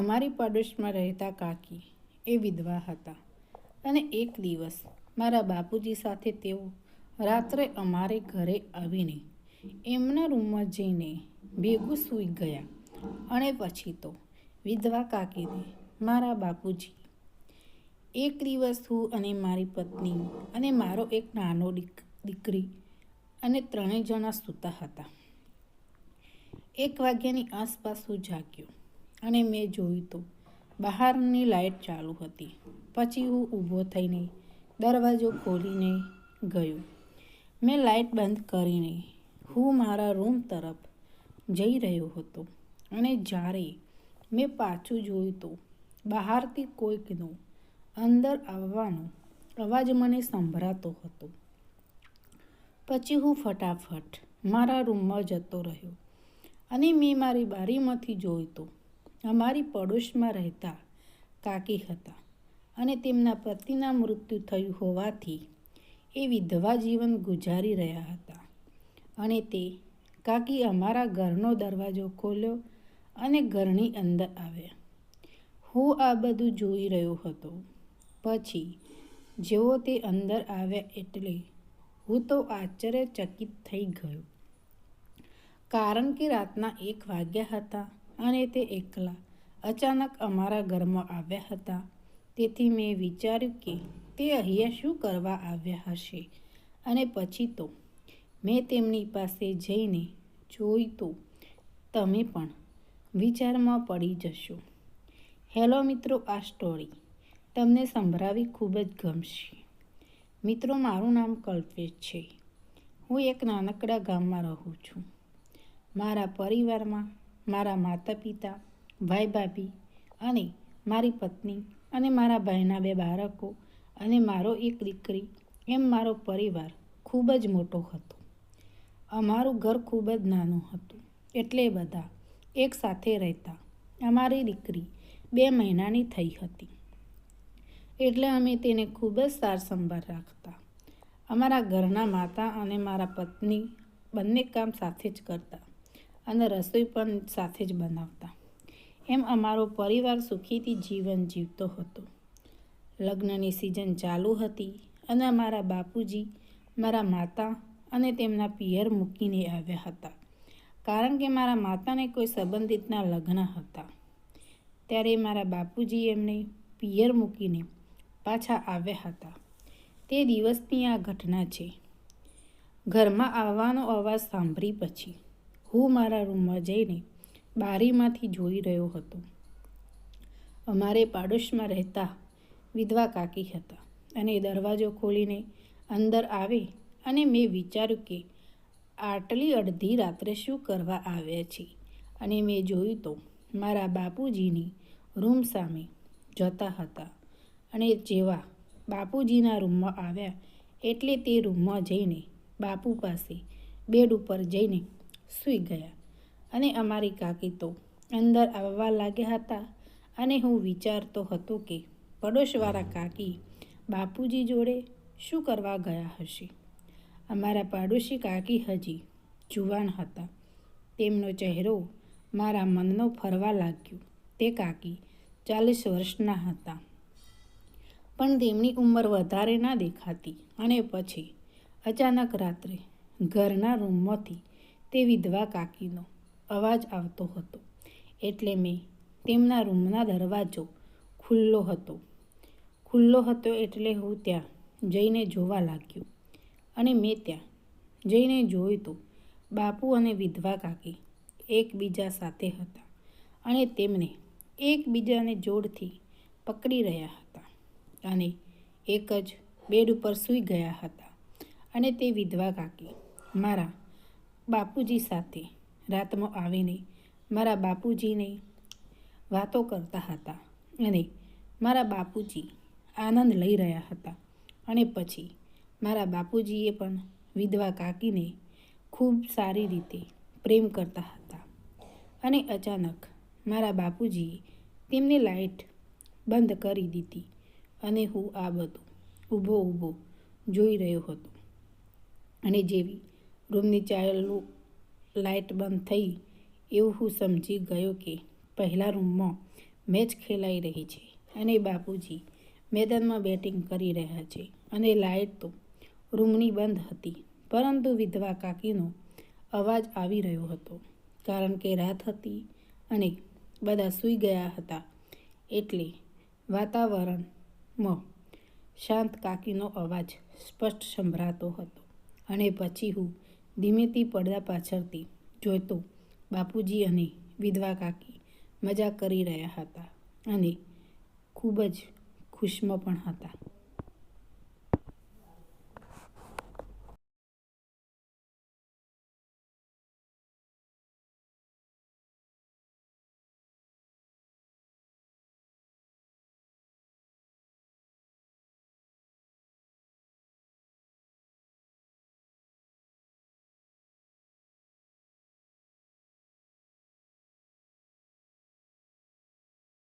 અમારી પાડોશમાં રહેતા કાકી એ વિધવા હતા. અને એક દિવસ મારા બાપુજી સાથે તેઓ રાત્રે અમારે ઘરે આવીને એમના રૂમમાં જઈને ભેગું સૂઈ ગયા. અને પછી તો વિધવા કાકીને મારા બાપુજી એક દિવસ હું અને મારી પત્ની અને મારો એક નાનો દીક, દીકરી અને ત્રણેય જણા સૂતા હતા. એક વાગ્યાની આસપાસ હું જાગ્યો. અને મેં જોયું તો બહારની લાઇટ ચાલુ હતી. પછી હું ઊભો થઈને દરવાજો ખોલીને ગયો. મેં લાઇટ બંધ કરીને હું મારા રૂમ તરફ જઈ રહ્યો હતો અને જ્યારે મેં પાછું જોયું તો બહારથી કોઈકનો અંદર આવવાનો અવાજ મને સંભળાતો હતો. પછી હું ફટાફટ મારા રૂમમાં જતો રહ્યો અને મેં મારી બારીમાંથી જોયું તો અમારી પડોશમાં રહેતા કાકી હતા અને તેમના પતિના મૃત્યુ થયું હોવાથી એ વિધવા જીવન ગુજારી રહ્યા હતા. અને તે કાકી અમારા ઘરનો દરવાજો ખોલ્યો અને ઘરની અંદર આવ્યા. હું આ બધું જોઈ રહ્યો હતો. પછી જેવો તે અંદર આવ્યા એટલે હું તો આશ્ચર્યચકિત થઈ ગયો. કારણ કે રાતના એક વાગ્યા હતા અને તે એકલા અચાનક અમારા ઘરમાં આવ્યા હતા. તેથી મેં વિચાર્યું કે તે અહીંયા શું કરવા આવ્યા હશે? અને પછી તો મેં તેમની પાસે જઈને જોઈ તો તમે પણ વિચારમાં પડી જશો. હેલો મિત્રો, આ સ્ટોરી તમને સંભળાવી ખૂબ જ ગમશે. મિત્રો, મારું નામ કલ્પેશ છે. હું એક નાનકડા ગામમાં રહું છું. મારા પરિવારમાં મારા માતા પિતા ભાઈ ભાભી અને મારી પત્ની અને મારા ભાઈના બે બાળકો અને મારો એક દીકરી એમ મારો પરિવાર ખૂબ જ મોટો હતો. અમારું ઘર ખૂબ જ નાનું હતું. એટલે બધા એક સાથે રહેતા અમારી દીકરી બે મહિનાની થઈ હતી. એટલે અમે તેને ખૂબ જ સાર સંભાળ રાખતા. અમારા ઘરના માતા અને મારા પત્ની બંને કામ સાથે જ કરતા. અને રસોઈ પણ સાથે જ બનાવતા. એમ અમારો પરિવાર સુખીથી જીવન જીવતો હતો. લગ્નની સિઝન ચાલુ હતી અને અમારા બાપુજી, મારા માતા અને તેમના પિયર મૂકીને આવ્યા હતા. કારણ કે મારા માતાને કોઈ સંબંધિતના લગ્ન હતા. ત્યારે મારા બાપુજી એમને પિયર મૂકીને પાછા આવ્યા હતા. તે દિવસની આ ઘટના છે. ઘરમાં આવવાનો અવાજ સાંભળી પછી હું મારા રૂમમાં જઈને બારીમાંથી જોઈ રહ્યો હતો. અમારે પાડોશમાં રહેતા વિધવા કાકી હતા અને દરવાજો ખોલીને અંદર આવે અને મેં વિચાર્યું કે આટલી અડધી રાત્રે શું કરવા આવ્યા છે અને મેં જોયું તો મારા બાપુજીની રૂમ સામે જતા હતા અને જેવા બાપુજીના રૂમમાં આવ્યા એટલે તે રૂમમાં જઈને બાપુ પાસે બેડ ઉપર જઈને સૂઈ ગયા અને અમારી કાકી તો અંદર આવવા લાગ્યા હતા અને હું વિચારતો હતો કે પડોશવાળા કાકી બાપુજી જોડે શું કરવા ગયા હશે? અમારા પાડોશી કાકી હજી જુવાન હતા. તેમનો ચહેરો મારા મનનો ફરવા લાગ્યો. તે કાકી ચાલીસ વર્ષના હતા. પણ તેમની ઉંમર વધારે ના દેખાતી અને પછી અચાનક રાત્રે ઘરના રૂમમાંથી તે વિધવા કાકીનો અવાજ આવતો હતો. એટલે મેં તેમના રૂમના દરવાજો ખુલ્લો હતો. ખુલ્લો હતો એટલે હું ત્યાં જઈને જોવા લાગ્યો અને મેં ત્યાં જઈને જોયું તો બાપુ અને વિધવા કાકી એકબીજા સાથે હતા અને તેમને એકબીજાને જોડથી પકડી રહ્યા હતા અને એક જ બેડ ઉપર સૂઈ ગયા હતા અને તે વિધવા કાકી મારા બાપુજી સાથે. રાતમાં આવીને મારા બાપુજીને વાતો કરતા હતા અને મારા બાપુજી આનંદ લઈ રહ્યા હતા. અને પછી મારા બાપુજીએ પણ વિધવા કાકીને ખૂબ સારી રીતે પ્રેમ કરતા હતા. અને અચાનક મારા બાપુજીએ તેમની લાઈટ બંધ કરી દીધી અને હું આ બધું ઊભો ઊભો જોઈ રહ્યો હતો. અને જેવી રૂમની ચાલુ લાઇટ બંધ થઈ એવું હું સમજી ગયો કે પહેલા રૂમમાં મેચ ખેલાઈ રહી છે અને બાપુજી મેદાનમાં બેટિંગ કરી રહ્યા છે અને લાઇટ તો રૂમની બંધ હતી, પરંતુ વિધવા કાકીનો અવાજ આવી રહ્યો હતો, કારણ કે રાત હતી અને બધા સૂઈ ગયા હતા એટલે વાતાવરણમાં શાંત કાકીનો અવાજ સ્પષ્ટ સંભળાતો હતો. અને પછી હું ધીમેથી પડદા પાછળથી જોઈતો બાપુજી અને વિધવા કાકી મજા કરી રહ્યા હતા અને ખૂબ જ ખુશમાં પણ હતા.